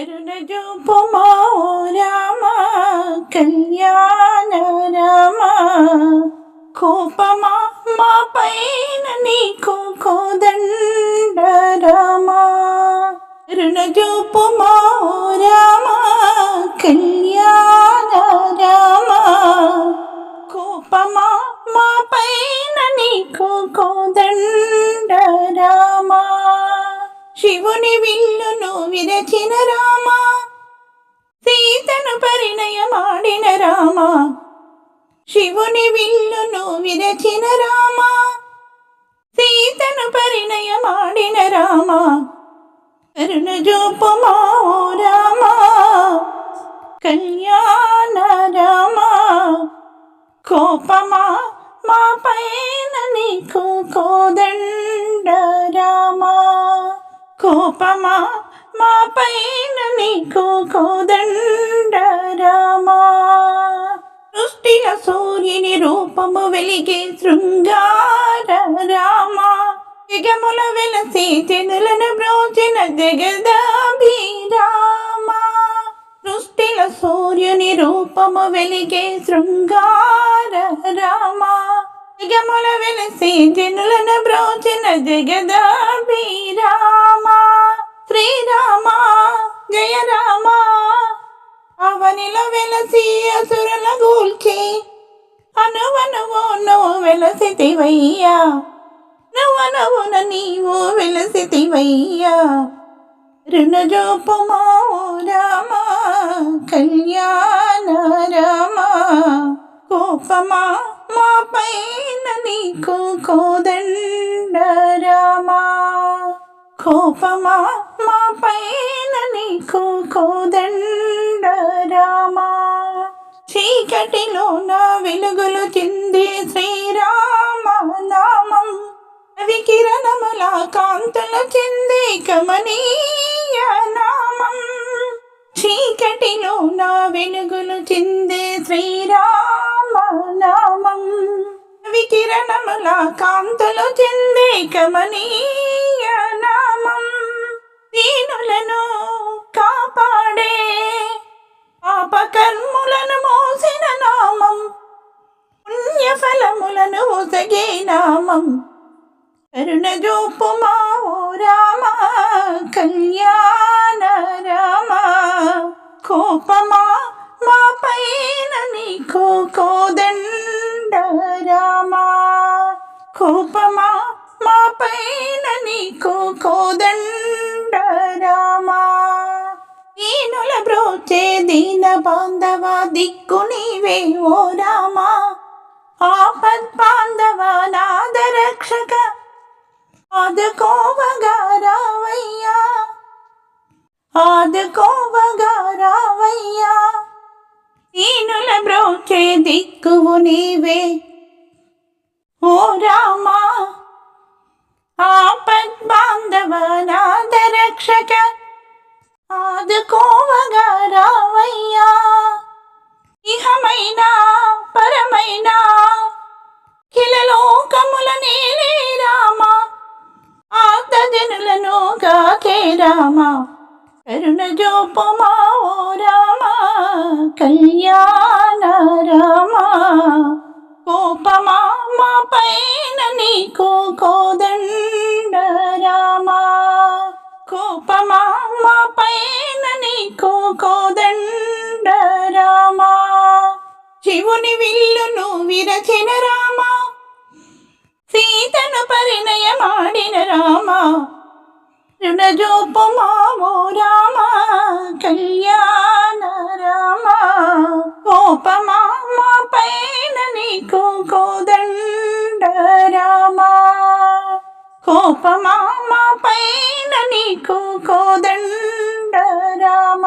కరుణ చూపుమో రామ కళ్యాణ రామ కోపమా మా పైన నీకు కోదండ రామ కరుణ చూపుమో రామా శివుని విల్లును విరచిన రామ సీతను పరిణయమాడిన రామ శివుని విల్లును విరచిన రామ సీతను పరిణయమాడిన రామ కరుణ జోపమా రామ కళ్యాణ రామ కోపమా మా పైన నీకు కోదండ రామ. కోపమా? మా పైన నీకు కోదండరామా సృష్టిల సూర్యుని రూపము వెలిగే శృంగార రామా? యుగముల వెలసి చెనులను బ్రోచిన జగదాభిరామా సృష్టిల సూర్యుని రూపము వెలిగే శృంగార రామా? యుగముల వెలసి జనులను బ్రోచిన జగదాభిరామ. శ్రీరామ జయ రామ. అవనిలో వెలసి అసురుల గూల్చి అనువనువు నువ్వు వెలసితివయ్యా. నువ్వనవున నీవు వెలసితివయ్యా. రుణజోపమా రామ. కళ్యాణ రామ. కోపమా పైన నీకు కోదండరామా కోపమా? మా పైన నీకు కోదండరామా చీకటిలో నా వెలుగులు చిందే శ్రీరామ నామం. అవి కాంతులు కాంతుల చిందే కమనీయ నామం. చీకటిలో నా వెలుగులు చిందే శ్రీరామ కిరణముల కాంతులు చెందే కమనీయ నామం దీనులను కాపాడే పాపకర్ములను మోసిన నామం పుణ్యఫలములను ఒసగే నామం. కరుణ జోపుమా ఓ రామ కళ్యాణ రామ కోపమా కోపమా? మా పైన నీకు కోదండరామా రామ. బ్రోచే దీన బాంధవ దిక్కు నీవే ఓ రామా. ఆపద్ బాంధవ నాద రక్షక ఆదుకోవగా రావయ్యా. ఆదుకోవగా రావయ్యా. ఈనుల బ్రోచే దిక్కువు నీవే ఓ రామా ఆపద్ బాంధవ నాద రక్షక ఆదుకోవగా రావయ్యా ఇహమైన పరమైన కిలలోకముల నేలే రామా ఆతజనులను కాకే రామా కరుణ జోపమా ఓ రామా కళ్యాణ నీకు కోదండ రామా కోపమా పైన నీకు కోదండ రామా శివుని విల్లును విరచిన రామా. సీతను పరిణయమాడిన రామా. రుణజోపమామో రామా. కోపమా పైన నీకు కోదండ రామ